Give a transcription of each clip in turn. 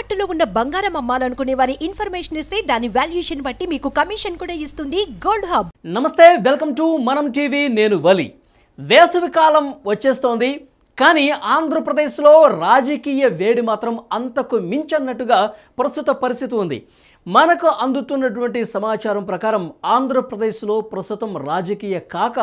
తాకట్టులో ఉన్న బంగారం అమ్మాలనుకునే వారి ఇన్ఫర్మేషన్ ఇస్తే దాని వాల్యుయేషన్ బట్టి మీకు కమిషన్ కూడా ఇస్తుంది గోల్డ్ హబ్. నమస్తే వెల్కమ్ టు మనం టీవీ నేను వలి. వేసవి కాలం వచ్చేస్తోంది కానీ ఆంధ్రప్రదేశ్లో రాజకీయ వేడి మాత్రం అంతకు మించన్నట్టుగా ప్రస్తుత పరిస్థితి ఉంది. మనకు అందుతున్నటువంటి సమాచారం ప్రకారం ఆంధ్రప్రదేశ్లో ప్రస్తుతం రాజకీయ కాక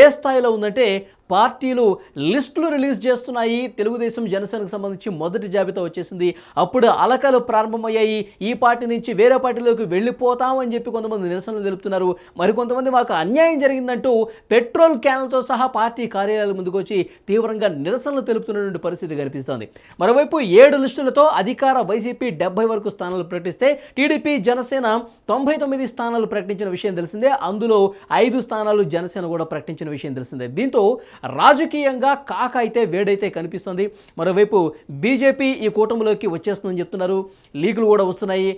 ఏ స్థాయిలో ఉందంటే పార్టీలు లిస్టులు రిలీజ్ చేస్తున్నాయి. తెలుగుదేశం జనసేనకు సంబంధించి మొదటి జాబితా వచ్చేసింది. అప్పుడు అలకలు ప్రారంభమయ్యాయి. ఈ పార్టీ నుంచి వేరే పార్టీలోకి వెళ్ళిపోతాం అని చెప్పి కొంతమంది నిరసనలు తెలుపుతున్నారు. మరికొంతమంది మాకు అన్యాయం జరిగిందంటూ పెట్రోల్ క్యాన్లతో సహా పార్టీ కార్యాలయాల ముందుకు వచ్చి తీవ్రంగా నిరసనలు తెలుపుతున్నటువంటి పరిస్థితి కనిపిస్తోంది. మరోవైపు ఏడు లిస్టులతో అధికార వైసీపీ డెబ్బై వరకు స్థానాలు ప్రకటిస్తే టీడీపీ జనసేన తొంభై తొమ్మిది స్థానాలు ప్రకటించిన విషయం తెలిసిందే. అందులో ఐదు స్థానాలు జనసేన కూడా ప్రకటించిన విషయం తెలిసిందే. దీంతో రాజకీయంగా కాక అయితే వేడైతే కనిపిస్తుంది. మరోవైపు బీజేపీ ఈ కూటమిలోకి వచ్చేస్తుందని చెప్తున్నారు. లీగులు కూడా వస్తున్నాయి.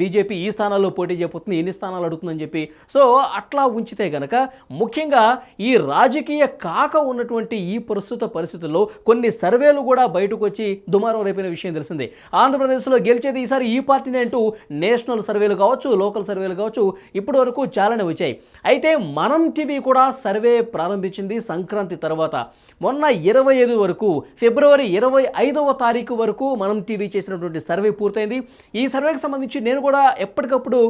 బీజేపీ ఈ స్థానాల్లో పోటీ చేయబోతుంది ఎన్ని స్థానాలు అడుగుతుందని చెప్పి. సో అట్లా ఉంచితే గనక ముఖ్యంగా ఈ రాజకీయ కాక ఉన్నటువంటి ఈ ప్రస్తుత పరిస్థితుల్లో కొన్ని సర్వేలు కూడా బయటకు వచ్చి దుమారం రేపిన విషయం తెలిసిందే. ఆంధ్రప్రదేశ్లో గెలిచేది ఈసారి ఈ పార్టీని అంటూ నేషనల్ సర్వేలు కావచ్చు లోకల్ సర్వేలు కావచ్చు ఇప్పటి వరకు చాలానే వచ్చాయి. అయితే మనం టీవీ కూడా సర్వే ప్రారంభించింది సంక్రాంతి తర్వాత మొన్న ఇరవై ఐదు వరకు ఫిబ్రవరి ఇరవై ఐదవ తారీఖు వరకు మనం టీవీ చేసినటువంటి సర్వే పూర్తయింది. ఈ సర్వేకి సంబంధించి నేను కూడా ఎప్పటికప్పుడు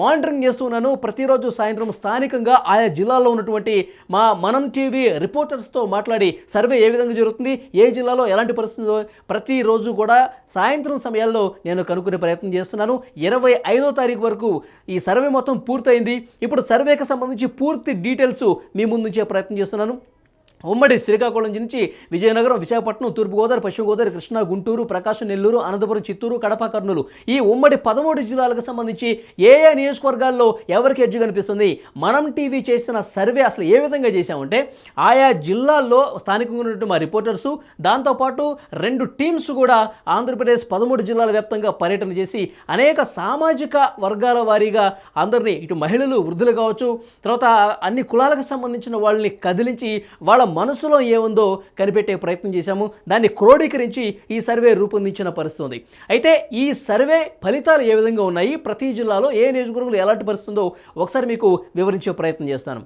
మానిటరింగ్ చేస్తున్నాను. ప్రతిరోజు సాయంత్రం స్థానికంగా ఆయా జిల్లాలో ఉన్నటువంటి మా మనం టీవీ రిపోర్టర్స్తో మాట్లాడి సర్వే ఏ విధంగా జరుగుతుంది ఏ జిల్లాలో ఎలాంటి పరిస్థితుందో ప్రతిరోజు కూడా సాయంత్రం సమయాల్లో నేను కనుక్కునే ప్రయత్నం చేస్తున్నాను. ఇరవై ఐదో తారీఖు వరకు ఈ సర్వే మొత్తం పూర్తయింది. ఇప్పుడు సర్వేకి సంబంధించి పూర్తి డీటెయిల్స్ మీ ముందుంచే ప్రయత్నం చేస్తున్నాను. ఉమ్మడి శ్రీకాకుళం నుంచి విజయనగరం విశాఖపట్నం తూర్పుగోదావరి పశ్చిమ గోదావరి కృష్ణా గుంటూరు ప్రకాశం నెల్లూరు అనంతపురం చిత్తూరు కడప కర్నూలు. ఈ ఉమ్మడి పదమూడు జిల్లాలకు సంబంధించి ఏ ఏ నియోజకవర్గాల్లో ఎవరికి ఎడ్జ్ కనిపిస్తుంది? మనం టీవీ చేసిన సర్వే అసలు ఏ విధంగా చేశామంటే ఆయా జిల్లాల్లో స్థానికంగా ఉన్నటువంటి మా రిపోర్టర్సు దాంతోపాటు రెండు టీమ్స్ కూడా ఆంధ్రప్రదేశ్ పదమూడు జిల్లాల వ్యాప్తంగా పర్యటన చేసి అనేక సామాజిక వర్గాల వారీగా అందరినీ ఇటు మహిళలు వృద్ధులు కావచ్చు తర్వాత అన్ని కులాలకు సంబంధించిన వాళ్ళని కదిలించి వాళ్ళ మనసులో ఏముందో కనిపెట్టే ప్రయత్నం చేశాము. దాన్ని క్రోడీకరించి ఈ సర్వే రూపొందించిన పరిస్థితి ఉంది అయితే ఈ సర్వే ఫలితాలు ఏ విధంగా ఉన్నాయి? ప్రతి జిల్లాలో ఏ నియోజకవర్గంలో ఎలాంటి పరిస్థితుందో ఒకసారి మీకు వివరించే ప్రయత్నం చేస్తాను.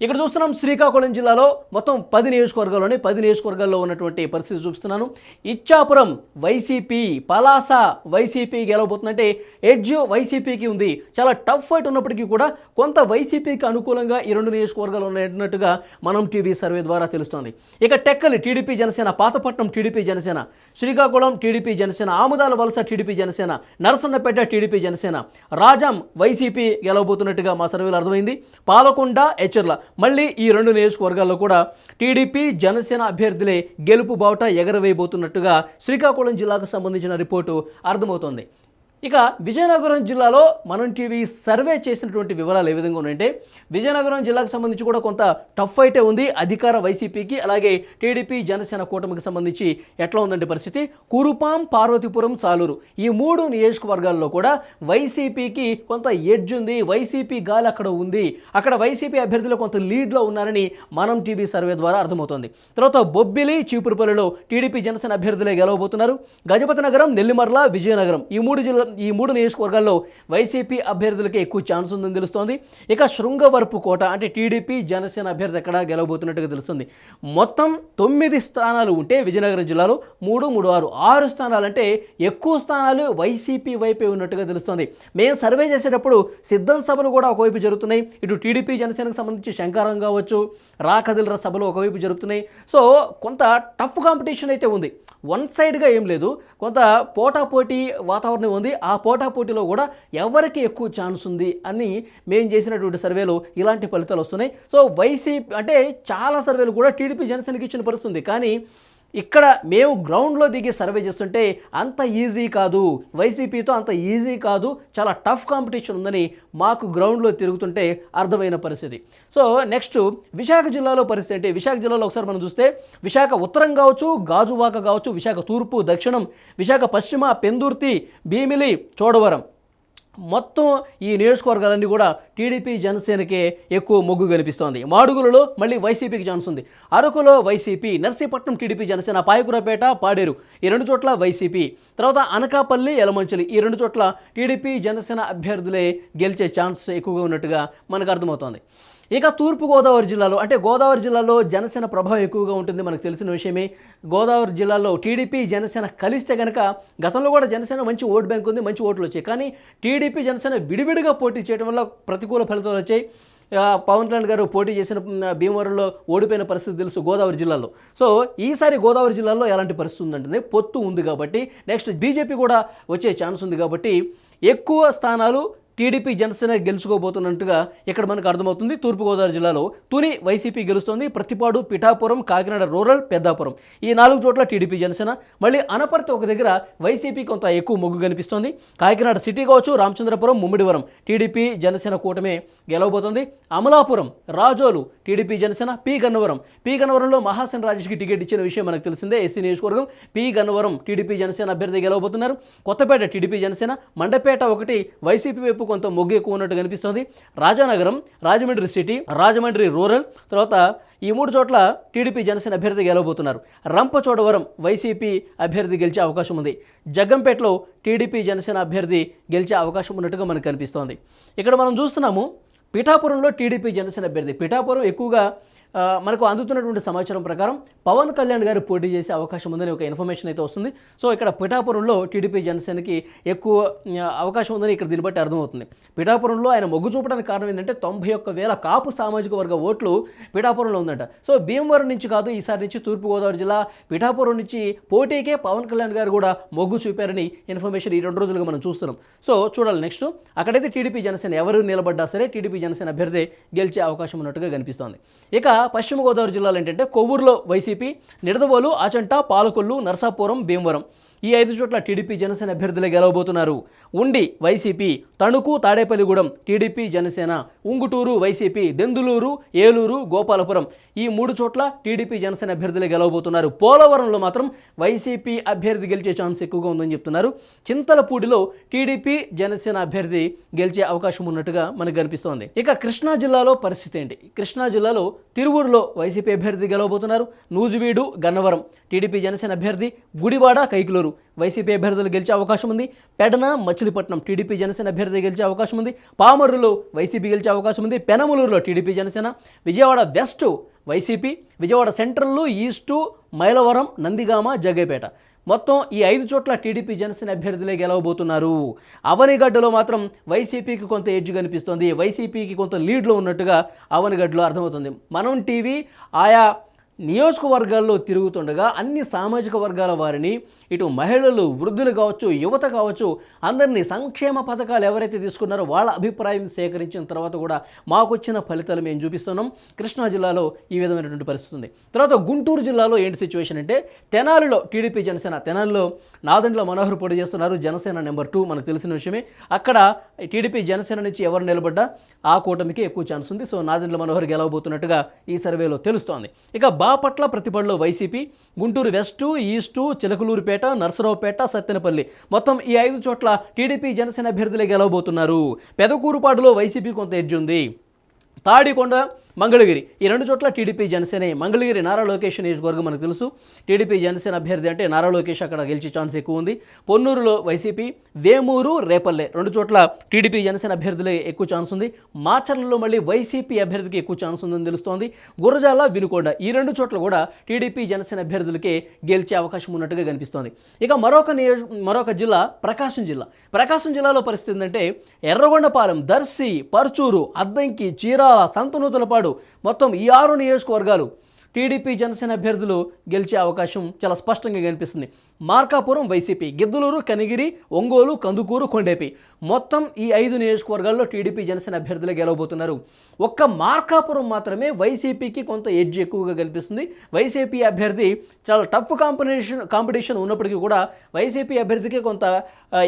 ఇక్కడ చూస్తున్నాం శ్రీకాకుళం జిల్లాలో మొత్తం పది నియోజకవర్గాల్లోని పది నియోజకవర్గాల్లో ఉన్నటువంటి పరిస్థితి చూపిస్తున్నాను. ఇచ్చాపురం వైసీపీ పలాస వైసీపీ గెలవబోతుందంటే ఎడ్జ్ వైసీపీకి ఉంది. చాలా టఫ్ ఫైట్ ఉన్నప్పటికీ కూడా కొంత వైసీపీకి అనుకూలంగా ఈ రెండు నియోజకవర్గాలు ఉన్నట్టుగా మనం టీవీ సర్వే ద్వారా తెలుస్తోంది. ఇక Tekkali TDP Janasena Pathapatnam TDP Janasena Srikakulam TDP Janasena Amudalavalasa TDP Janasena Narasannapeta TDP Janasena Rajam YCP గెలవబోతున్నట్టుగా మా సర్వేలో అర్థమైంది. పాలకొండ హెచ్చర్ల మళ్ళీ ఈ రెండు నియోజకవర్గాల్లో కూడా టీడీపీ జనసేన అభ్యర్థులే గెలుపు బావుట ఎగరవేయబోతున్నట్టుగా శ్రీకాకుళం జిల్లాకు సంబంధించిన రిపోర్టు అర్థమవుతోంది. ఇక విజయనగరం జిల్లాలో మనం టీవీ సర్వే చేసినటువంటి వివరాలు ఏ విధంగా ఉన్నాయంటే విజయనగరం జిల్లాకు సంబంధించి కూడా కొంత టఫ్ అయితే ఉంది. అధికార వైసీపీకి అలాగే టీడీపీ జనసేన కూటమికి సంబంధించి ఎట్లా ఉందంటే పరిస్థితి. కురుపాం పార్వతీపురం సాలూరు ఈ మూడు నియోజకవర్గాల్లో కూడా వైసీపీకి కొంత ఎడ్జ్ ఉంది. వైసీపీ గాలి అక్కడ ఉంది. అక్కడ వైసీపీ అభ్యర్థులు కొంత లీడ్లో ఉన్నారని మనం టీవీ సర్వే ద్వారా అర్థమవుతోంది. తర్వాత బొబ్బిలి చీపురుపల్లిలో టీడీపీ జనసేన అభ్యర్థులే గెలవబోతున్నారు. గజపతి నగరం నెల్లిమర్ల విజయనగరం ఈ మూడు జిల్లా ఈ మూడు నియోజకవర్గాల్లో వైసీపీ అభ్యర్థులకే ఎక్కువ ఛాన్స్ ఉందని తెలుస్తోంది. ఇక శృంగవరపు కోట అంటే టీడీపీ జనసేన అభ్యర్థి ఎక్కడ గెలవబోతున్నట్టుగా తెలుస్తుంది. మొత్తం తొమ్మిది స్థానాలు ఉంటే విజయనగరం జిల్లాలో మూడు మూడు ఆరు ఆరు స్థానాలు అంటే ఎక్కువ స్థానాలు వైసీపీ వైపే ఉన్నట్టుగా తెలుస్తోంది. మేము సర్వే చేసేటప్పుడు సిద్ధం సభలు కూడా ఒకవైపు జరుగుతున్నాయి. ఇటు టీడీపీ జనసేనకు సంబంధించి శంకారం కావచ్చు రాకదిల్ర సభలు ఒకవైపు జరుగుతున్నాయి. సో కొంత టఫ్ కాంపిటీషన్ అయితే ఉంది. వన్ సైడ్గా ఏం లేదు. కొంత పోటాపోటీ వాతావరణం ఉంది. ఆ పోటాపోటీలో కూడా ఎవరికి ఎక్కువ ఛాన్స్ ఉంది అని మేము చేసినటువంటి సర్వేలో ఇలాంటి ఫలితాలు వస్తున్నాయి. సో వైసీపీ అంటే చాలా సర్వేలు కూడా టీడీపీ జనసేనకి ఇచ్చిన పరిస్థితుంది కానీ ఇక్కడ మేము గ్రౌండ్లో దిగి సర్వే చేస్తుంటే అంత ఈజీ కాదు. వైసీపీతో అంత ఈజీ కాదు. చాలా టఫ్ కాంపిటీషన్ ఉందని మాకు గ్రౌండ్లో తిరుగుతుంటే అర్థమైన పరిస్థితి. సో నెక్స్ట్ విశాఖ జిల్లాలో పరిస్థితి అంటే విశాఖ జిల్లాలో ఒకసారి మనం చూస్తే విశాఖ ఉత్తరం కావచ్చు గాజువాక కావచ్చు విశాఖ తూర్పు దక్షిణం విశాఖ పశ్చిమ పెందుర్తి భీమిలి చోడవరం. మొత్తం ఈ నియోజకవర్గాలన్నీ కూడా టీడీపీ జనసేనకే ఎక్కువ మొగ్గు కనిపిస్తోంది మాడుగులలో మళ్ళీ వైసీపీకి ఛాన్స్ ఉంది. అరకులో వైసీపీ నర్సీపట్నం టీడీపీ జనసేన పాయకురపేట పాడేరు. ఈ రెండు చోట్ల వైసీపీ. తర్వాత అనకాపల్లి యలమంచిలి ఈ రెండు చోట్ల టీడీపీ జనసేన అభ్యర్థులే గెలిచే ఛాన్స్ ఎక్కువగా ఉన్నట్టుగా మనకు అర్థమవుతోంది. ఇక తూర్పుగోదావరి జిల్లాలో అంటే గోదావరి జిల్లాలో జనసేన ప్రభావం ఎక్కువగా ఉంటుంది. మనకు తెలిసిన విషయమే. గోదావరి జిల్లాలో టీడీపీ జనసేన కలిస్తే కనుక గతంలో కూడా జనసేన మంచి ఓటు బ్యాంక్ ఉంది మంచి ఓట్లు వచ్చాయి. కానీ టీడీపీ జనసేన విడివిడిగా పోటీ చేయడం వల్ల ప్రతికూల ఫలితాలు వచ్చాయి. పవన్ కళ్యాణ్ గారు పోటీ చేసిన భీమవరంలో ఓడిపోయిన పరిస్థితి తెలుసు గోదావరి జిల్లాలో. సో ఈసారి గోదావరి జిల్లాలో ఎలాంటి పరిస్థితి ఉందంటే పొత్తు ఉంది కాబట్టి నెక్స్ట్ బీజేపీ కూడా వచ్చే ఛాన్స్ ఉంది కాబట్టి ఎక్కువ స్థానాలు టీడీపీ జనసేన గెలుచుకోబోతున్నట్టుగా ఇక్కడ మనకు అర్థమవుతుంది. తూర్పుగోదావరి జిల్లాలో తుని వైసీపీ గెలుస్తోంది. ప్రతిపాడు పిఠాపురం కాకినాడ రూరల్ పెద్దాపురం. ఈ నాలుగు చోట్ల టీడీపీ జనసేన. మళ్ళీ అనపర్తి ఒక దగ్గర వైసీపీ కొంత ఎక్కువ మొగ్గు కనిపిస్తోంది. కాకినాడ సిటీ కావచ్చు రామచంద్రపురం ముమ్మిడివరం టీడీపీ జనసేన కూటమే గెలవబోతోంది. Amalapuram Razole TDP Janasena P Gannavaram. P గన్నవరంలో మహాసేన రాజేష్కి టికెట్ ఇచ్చిన విషయం మనకు తెలిసిందే. ఎస్సీ నియోజకవర్గం పి గన్నవరం టీడీపీ జనసేన అభ్యర్థి గెలవబోతున్నారు. కొత్తపేట టీడీపీ జనసేన మండపేట ఒకటి వైసీపీ వైపు కొంత మొగ్గు ఎక్కువ ఉన్నట్టు కనిపిస్తోంది. రాజానగరం రాజమండ్రి సిటీ రాజమండ్రి రూరల్ తర్వాత ఈ మూడు చోట్ల టీడీపీ జనసేన అభ్యర్థి గెలవబోతున్నారు. రంపచోడవరం వైసీపీ అభ్యర్థి గెలిచే అవకాశం ఉంది. జగ్గంపేటలో టీడీపీ జనసేన అభ్యర్థి గెలిచే అవకాశం ఉన్నట్టుగా మనకు కనిపిస్తోంది. ఇక్కడ మనం చూస్తున్నాము పిఠాపురంలో టీడీపీ జనసేన అభ్యర్థి. పిఠాపురం ఎక్కువగా మనకు అందుతున్నటువంటి సమాచారం ప్రకారం పవన్ కళ్యాణ్ గారు పోటీ చేసే అవకాశం ఉందని ఒక ఇన్ఫర్మేషన్ అయితే వస్తుంది. సో ఇక్కడ పిఠాపురంలో టీడీపీ జనసేనకి ఎక్కువ అవకాశం ఉందని ఇక్కడ దీన్ని బట్టి అర్థమవుతుంది. పిఠాపురంలో ఆయన మొగ్గు చూపడానికి కారణం ఏంటంటే తొంభై ఒక్క వేల కాపు సామాజిక వర్గ ఓట్లు పిఠాపురంలో ఉందంట. సో భీమవరం నుంచి కాదు ఈసారి నుంచి తూర్పుగోదావరి జిల్లా పిఠాపురం నుంచి పోటీకే పవన్ కళ్యాణ్ గారు కూడా మొగ్గు చూపారని ఇన్ఫర్మేషన్ ఈ రెండు రోజులుగా మనం చూస్తున్నాం. సో చూడాలి నెక్స్ట్. అక్కడైతే టీడీపీ జనసేన ఎవరు నిలబడ్డా సరే టీడీపీ జనసేన అభ్యర్థి గెలిచే అవకాశం ఉన్నట్టుగా కనిపిస్తోంది. ఇక పశ్చిమ గోదావరి జిల్లాలు ఏంటంటే కొవ్వూరులో వైసీపీ నిడదవోలు ఆచంట పాలకొల్లు నర్సాపురం భీమవరం. ఈ ఐదు చోట్ల టీడీపీ జనసేన అభ్యర్థులే గెలవబోతున్నారు. Undi YCP Tanuku Tadepalligudem TDP Janasena Unguturu YCP Denduluru Eluru Gopalapuram ఈ మూడు చోట్ల టీడీపీ జనసేన అభ్యర్థులే గెలవబోతున్నారు. పోలవరంలో మాత్రం వైసీపీ అభ్యర్థి గెలిచే ఛాన్స్ ఎక్కువగా ఉందని చెప్తున్నారు. చింతలపూడిలో టీడీపీ జనసేన అభ్యర్థి గెలిచే అవకాశం ఉన్నట్టుగా మనకు కనిపిస్తోంది. ఇక కృష్ణా జిల్లాలో పరిస్థితి ఏంటి? కృష్ణా జిల్లాలో తిరువూరులో వైసీపీ అభ్యర్థి గెలవబోతున్నారు. నూజివీడు గన్నవరం టీడీపీ జనసేన అభ్యర్థి గుడివాడ కైకులూరు. వైసీపీ అభ్యర్థులు గెలిచే అవకాశం ఉంది. పెడన మచిలీపట్నం టీడీపీ జనసేన అభ్యర్థి గెలిచే అవకాశం ఉంది. పామర్రులో వైసీపీ గెలిచే అవకాశం ఉంది. పెనమలూరులో TDP Janasena Vijayawada west YCP Vijayawada central east Mylavaram Nandigama Jaggayyapeta. మొత్తం ఈ ఐదు చోట్ల టీడీపీ జనసేన అభ్యర్థులే గెలవబోతున్నారు. అవనిగడ్డలో మాత్రం వైసీపీకి కొంత ఎడ్జ్ కనిపిస్తోంది. వైసీపీకి కొంత లీడ్లో ఉన్నట్టుగా అవనిగడ్డలో అర్థమవుతుంది. మనం టీవీ ఆయా నియోజకవర్గాల్లో తిరుగుతుండగా అన్ని సామాజిక వర్గాల వారిని ఇటు మహిళలు వృద్ధులు కావచ్చు యువత కావచ్చు అందరినీ సంక్షేమ పథకాలు ఎవరైతే తీసుకున్నారో వాళ్ళ అభిప్రాయం సేకరించిన తర్వాత కూడా మాకు వచ్చిన ఫలితాలు మేము చూపిస్తున్నాం. కృష్ణా జిల్లాలో ఈ విధమైనటువంటి పరిస్థితి ఉంది. తర్వాత గుంటూరు జిల్లాలో ఏంటి సిచ్యువేషన్ అంటే తెనాలిలో టీడీపీ జనసేన తెనాలిలో నాదండ్ల మనోహర్ పోటీ చేస్తున్నారు జనసేన నెంబర్ టూ మనకు తెలిసిన విషయమే. అక్కడ టీడీపీ జనసేన నుంచి ఎవరు నిలబడ్డా? ఆ కూటమికి ఎక్కువ ఛాన్స్ ఉంది. సో నాదెండ్ల మనోహర్ గెలవబోతున్నట్టుగా ఈ సర్వేలో తెలుస్తోంది. ఇక బాపట్ల ప్రతిపడిలో YCP Guntur west east Chilakaluripet Narasaraopet Sattenapalle. మొత్తం ఈ ఐదు చోట్ల టీడీపీ జనసేన అభ్యర్థులే గెలవబోతున్నారు. పెదకూరుపాడులో వైసీపీ కొంత ఎడ్జ్ ఉంది. తాడికొండ మంగళగిరి. ఈ రెండు చోట్ల టీడీపీ జనసేన మంగళగిరి నారా లోకేష్ నియోజకవర్గం మనకు తెలుసు. టీడీపీ జనసేన అభ్యర్థి అంటే నారా లోకేష్ అక్కడ గెలిచే ఛాన్స్ ఎక్కువ ఉంది. పొన్నూరులో వైసీపీ వేమూరు రేపల్లె రెండు చోట్ల టీడీపీ జనసేన అభ్యర్థులే ఎక్కువ ఛాన్స్ ఉంది. మాచర్లలో మళ్ళీ వైసీపీ అభ్యర్థికి ఎక్కువ ఛాన్స్ ఉందని తెలుస్తోంది. గురజాల వినుకొండ ఈ రెండు చోట్ల కూడా టీడీపీ జనసేన అభ్యర్థులకే గెలిచే అవకాశం ఉన్నట్టుగా కనిపిస్తోంది. ఇక మరొక నియోజ మరొక జిల్లా ప్రకాశం జిల్లా. ప్రకాశం జిల్లాలో పరిస్థితి ఏంటంటే ఎర్రగొండపాలెం దర్శి పర్చూరు అద్దంకి చీరాల సంతనూతలపాడు మొత్తం ఈ ఆరు నియోజకవర్గాలు టీడీపీ జనసేన అభ్యర్థులు గెలిచే అవకాశం చాలా స్పష్టంగా కనిపిస్తుంది. మార్కాపురం వైసీపీ గిద్దలూరు కనిగిరి ఒంగోలు కందుకూరు కొండేపి. మొత్తం ఈ ఐదు నియోజకవర్గాల్లో టీడీపీ జనసేన అభ్యర్థులు గెలవబోతున్నారు. ఒక్క మార్కాపురం మాత్రమే వైసీపీకి కొంత ఎడ్జ్ ఎక్కువగా కనిపిస్తుంది. వైసీపీ అభ్యర్థి చాలా టఫ్ కాంపిటీషన్ కాంపిటీషన్ ఉన్నప్పటికీ కూడా వైసీపీ అభ్యర్థికి కొంత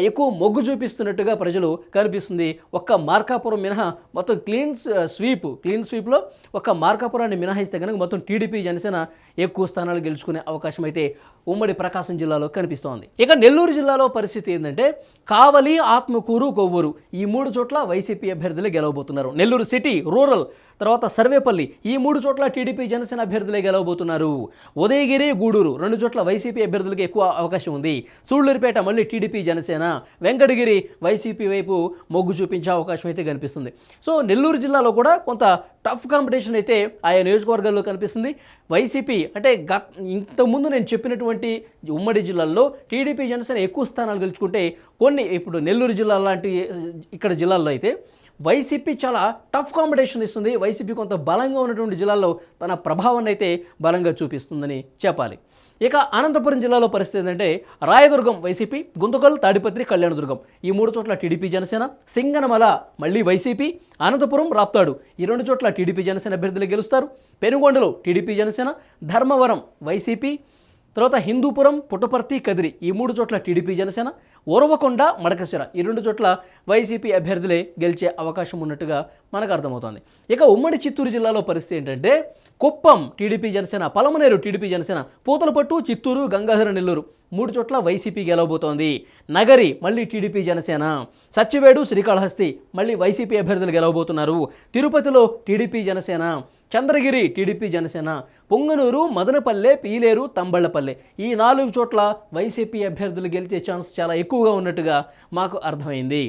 ఎక్కువ మొగ్గు చూపిస్తున్నట్టుగా ప్రజలు కనిపిస్తుంది. ఒక్క మార్కాపురం మినహా మొత్తం క్లీన్ స్వీప్ క్లీన్ స్వీప్లో ఒక్క మార్కాపురాన్ని మినహాయిస్తే కనుక మొత్తం టీడీపీ జనసేన ఎక్కువ స్థానాలు గెలుచుకునే అవకాశం అయితే ఉమ్మడి ప్రకాశం జిల్లాలో కనిపిస్తోంది. ఇక నెల్లూరు జిల్లాలో పరిస్థితి ఏంటంటే కావలి ఆత్మకూరు కొవ్వూరు ఈ మూడు చోట్ల వైసీపీ అభ్యర్థులు గెలవబోతున్నారు. నెల్లూరు సిటీ రూరల్ తర్వాత సర్వేపల్లి ఈ మూడు చోట్ల టీడీపీ జనసేన అభ్యర్థులే గెలవబోతున్నారు. ఉదయగిరి గూడూరు రెండు చోట్ల వైసీపీ అభ్యర్థులకు ఎక్కువ అవకాశం ఉంది. సూళ్ళూరుపేట మళ్ళీ టీడీపీ జనసేన వెంకటగిరి వైసీపీ వైపు మొగ్గు చూపించే అవకాశం అయితే కనిపిస్తుంది. సో నెల్లూరు జిల్లాలో కూడా కొంత టఫ్ కాంపిటీషన్ అయితే ఆయా నియోజకవర్గాల్లో కనిపిస్తుంది. వైసీపీ అంటే గత ఇంతకుముందు నేను చెప్పినటువంటి ఉమ్మడి జిల్లాల్లో టీడీపీ జనసేన ఎక్కువ స్థానాలు గెలుచుకుంటే కొన్ని ఇప్పుడు నెల్లూరు జిల్లా లాంటి ఇక్కడ జిల్లాల్లో అయితే వైసీపీ చాలా టఫ్ కాంపిటీషన్ ఇస్తుంది. వైసీపీ కొంత బలంగా ఉన్నటువంటి జిల్లాల్లో తన ప్రభావాన్ని అయితే బలంగా చూపిస్తుందని చెప్పాలి. ఇక అనంతపురం జిల్లాలో పరిస్థితి ఏంటంటే రాయదుర్గం వైసీపీ గుంతకల్ తాడిపత్రి కళ్యాణదుర్గం. ఈ మూడు చోట్ల టీడీపీ జనసేన సింగనమల మళ్ళీ వైసీపీ అనంతపురం రాప్తాడు. ఈ రెండు చోట్ల టీడీపీ జనసేన అభ్యర్థులు గెలుస్తారు. పెనుగొండలో టీడీపీ జనసేన ధర్మవరం వైసీపీ తర్వాత హిందూపురం పుట్టపర్తి కదిరి. ఈ మూడు చోట్ల టీడీపీ జనసేన ఓరవకొండ మడకశిర. ఈ రెండు చోట్ల వైసీపీ అభ్యర్థులే గెలిచే అవకాశం ఉన్నట్టుగా మనకు అర్థమవుతోంది. ఇక ఉమ్మడి చిత్తూరు జిల్లాలో పరిస్థితి ఏంటంటే కుప్పం టీడీపీ జనసేన పలమనేరు టీడీపీ జనసేన పూతలపట్టు చిత్తూరు గంగాధర నెల్లూరు మూడు చోట్ల వైసీపీ గెలవబోతోంది. నగరి మళ్ళీ టీడీపీ జనసేన సచ్చివేడు శ్రీకాళహస్తి మళ్ళీ వైసీపీ అభ్యర్థులు గెలవబోతున్నారు. తిరుపతిలో టీడీపీ జనసేన చంద్రగిరి టీడీపీ జనసేన పొంగనూరు మదనపల్లె పీలేరు తంబళ్ళపల్లె ఈ నాలుగు చోట్ల వైసీపీ అభ్యర్థులు గెలిచే ఛాన్స్ చాలా ఎక్కువగా ఉన్నట్టుగా మాకు అర్థమైంది.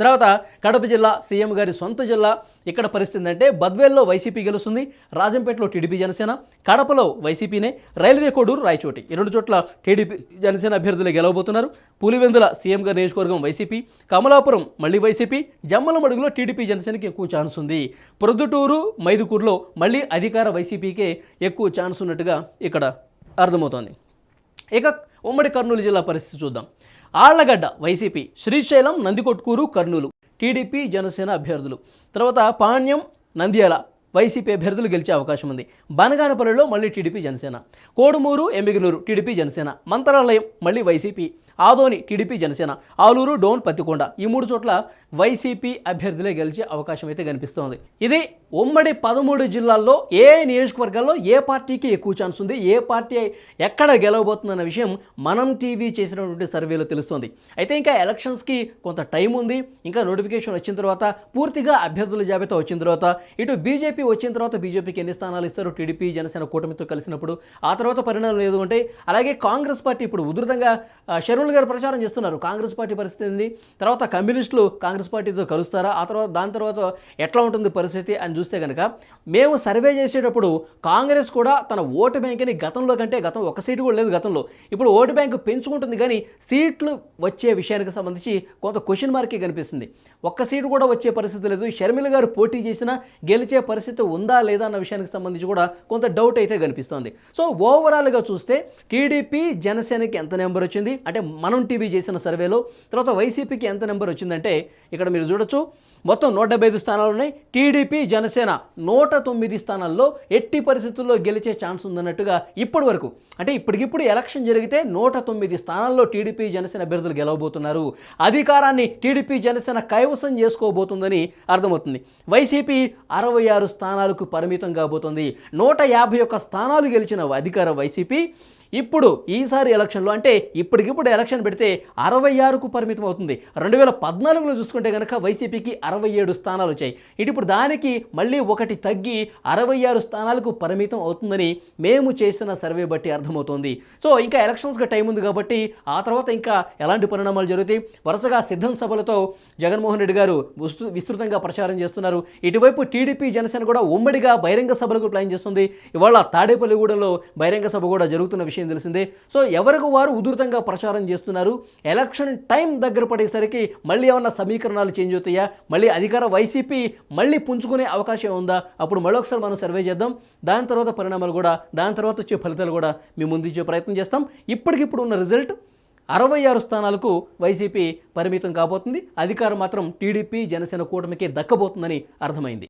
తర్వాత కడప జిల్లా సీఎం గారి సొంత జిల్లా. ఇక్కడ పరిస్థితి అంటే బద్వేల్లో వైసీపీ గెలుస్తుంది. రాజంపేటలో టీడీపీ జనసేన కడపలో వైసీపీనే రైల్వే కోడూరు రాయచోటి. ఈ రెండు చోట్ల టీడీపీ జనసేన అభ్యర్థులు గెలవబోతున్నారు. పులివెందుల సీఎం గారి నియోజకవర్గం వైసీపీ కమలాపురం మళ్ళీ వైసీపీ జమ్మలమడుగులో టీడీపీ జనసేనకి ఎక్కువ ఛాన్స్ ఉంది. ప్రొద్దుటూరు మైదుకూరులో మళ్ళీ అధికార వైసీపీకే ఎక్కువ ఛాన్స్ ఉన్నట్టుగా ఇక్కడ అర్థమవుతోంది. ఇక ఉమ్మడి కర్నూలు జిల్లా పరిస్థితి చూద్దాం. ఆళ్ళగడ్డ వైసీపీ శ్రీశైలం నందికొట్కూరు కర్నూలు టీడీపీ జనసేన అభ్యర్థులు. తర్వాత పాణ్యం నంద్యాల వైసీపీ అభ్యర్థులు గెలిచే అవకాశం ఉంది. బనగానపల్లిలో మళ్ళీ టీడీపీ జనసేన. కోడుమూరు ఎంబిగనూరు టీడీపీ జనసేన. మంత్రాలయం మళ్ళీ వైసీపీ. ఆదోని టీడీపీ జనసేన ఆలూరు డోన్ పత్తికొండ ఈ మూడు చోట్ల వైసీపీ అభ్యర్థులే గెలిచే అవకాశం అయితే కనిపిస్తోంది. ఇది ఉమ్మడి పదమూడు జిల్లాల్లో ఏ నియోజకవర్గాల్లో ఏ పార్టీకి ఎక్కువ ఛాన్స్ ఉంది ఏ పార్టీ ఎక్కడ గెలవబోతుందన్న విషయం మనం టీవీ చేసినటువంటి సర్వేలో తెలుస్తోంది. అయితే ఇంకా ఎలక్షన్స్కి కొంత టైం ఉంది. ఇంకా నోటిఫికేషన్ వచ్చిన తర్వాత పూర్తిగా అభ్యర్థుల జాబితా వచ్చిన తర్వాత ఇటు బీజేపీ వచ్చిన తర్వాత బీజేపీకి ఎన్ని స్థానాలు ఇస్తారు? టీడీపీ జనసేన కూటమితో కలిసినప్పుడు ఆ తర్వాత పరిణామం లేదు అంటే అలాగే కాంగ్రెస్ పార్టీ ఇప్పుడు ఉధృతంగా ఆ, కర్నూలు గారు ప్రచారం చేస్తున్నారు. కాంగ్రెస్ పార్టీ పరిస్థితి ఏంది? తర్వాత కమ్యూనిస్టులు కాంగ్రెస్ పార్టీతో కలుస్తారా? ఆ తర్వాత దాని తర్వాత ఎట్లా ఉంటుంది పరిస్థితి అని చూస్తే కనుక మేము సర్వే చేసేటప్పుడు కాంగ్రెస్ కూడా తన ఓటు బ్యాంక్ని గతంలో కంటే గతం ఒక సీటు కూడా లేదు గతంలో. ఇప్పుడు ఓటు బ్యాంకు పెంచుకుంటుంది కానీ సీట్లు వచ్చే విషయానికి సంబంధించి కొంత క్వశ్చన్ మార్కే కనిపిస్తుంది. ఒక్క సీటు కూడా వచ్చే పరిస్థితి లేదు. షర్మిల గారు పోటీ చేసినా గెలిచే పరిస్థితి ఉందా లేదా అన్న విషయానికి సంబంధించి కూడా కొంత డౌట్ అయితే కనిపిస్తోంది. సో ఓవరాల్గా చూస్తే టీడీపీ జనసేనకి ఎంత నెంబర్ వచ్చింది? అంటే మనం టీవీ చేసిన సర్వేలో తర్వాత వైసీపీకి ఎంత నెంబర్ వచ్చిందంటే ఇక్కడ మీరు చూడొచ్చు మొత్తం నూట డెబ్బై ఐదు స్థానాలు ఉన్నాయి. టీడీపీ జనసేన నూట తొమ్మిది స్థానాల్లో ఎట్టి పరిస్థితుల్లో గెలిచే ఛాన్స్ ఉందన్నట్టుగా ఇప్పటి వరకు. అంటే ఇప్పటికిప్పుడు ఎలక్షన్ జరిగితే నూట తొమ్మిది స్థానాల్లో టీడీపీ జనసేన అభ్యర్థులు గెలవబోతున్నారు. అధికారాన్ని టీడీపీ జనసేన కైవసం చేసుకోబోతుందని అర్థమవుతుంది. వైసీపీ అరవై ఆరు స్థానాలకు పరిమితం కాబోతుంది. నూట యాభై ఒక్క స్థానాలు గెలిచిన అధికార వైసీపీ ఇప్పుడు ఈసారి ఎలక్షన్లో అంటే ఇప్పటికిప్పుడు ఎలక్షన్ పెడితే అరవై ఆరుకు పరిమితం అవుతుంది. రెండు వేల పద్నాలుగులో చూసుకుంటే కనుక వైసీపీకి అరవై ఏడు స్థానాలు వచ్చాయి. ఇటు ఇప్పుడు దానికి మళ్ళీ ఒకటి తగ్గి అరవై ఆరు స్థానాలకు పరిమితం అవుతుందని మేము చేసిన సర్వే బట్టి అర్థమవుతోంది. సో ఇంకా ఎలక్షన్స్గా టైం ఉంది కాబట్టి ఆ తర్వాత ఇంకా ఎలాంటి పరిణామాలు జరుగుతాయి? వరుసగా సిద్ధం సభలతో జగన్మోహన్ రెడ్డి గారు విస్తృతంగా ప్రచారం చేస్తున్నారు. ఇటువైపు టీడీపీ జనసేన కూడా ఉమ్మడిగా బహిరంగ సభలకు ప్లాన్ చేస్తుంది. ఇవాళ తాడేపల్లిగూడెంలో బహిరంగ సభ కూడా జరుగుతున్న విషయం తెలిసిందే. సో ఎవరికి వారు ఉధృతంగా ప్రచారం చేస్తున్నారు? ఎలక్షన్ టైం దగ్గర పడేసరికి మళ్ళీ ఏమన్నా సమీకరణాలు చేంజ్ అవుతాయా? మళ్ళీ అధికార వైసీపీ మళ్ళీ పుంజుకునే అవకాశం ఉందా? అప్పుడు మళ్ళొకసారి మనం సర్వే చేద్దాం. దాని తర్వాత పరిణామాలు కూడా దాని తర్వాత వచ్చే ఫలితాలు కూడా మీ ముందు ఇచ్చే ప్రయత్నం చేస్తాం. ఇప్పటికిప్పుడు ఉన్న రిజల్ట్ అరవై ఆరు స్థానాలకు వైసీపీ పరిమితం కాబోతుంది. అధికారం మాత్రం టీడీపీ జనసేన కూటమికి దక్కబోతుందని అర్థమైంది.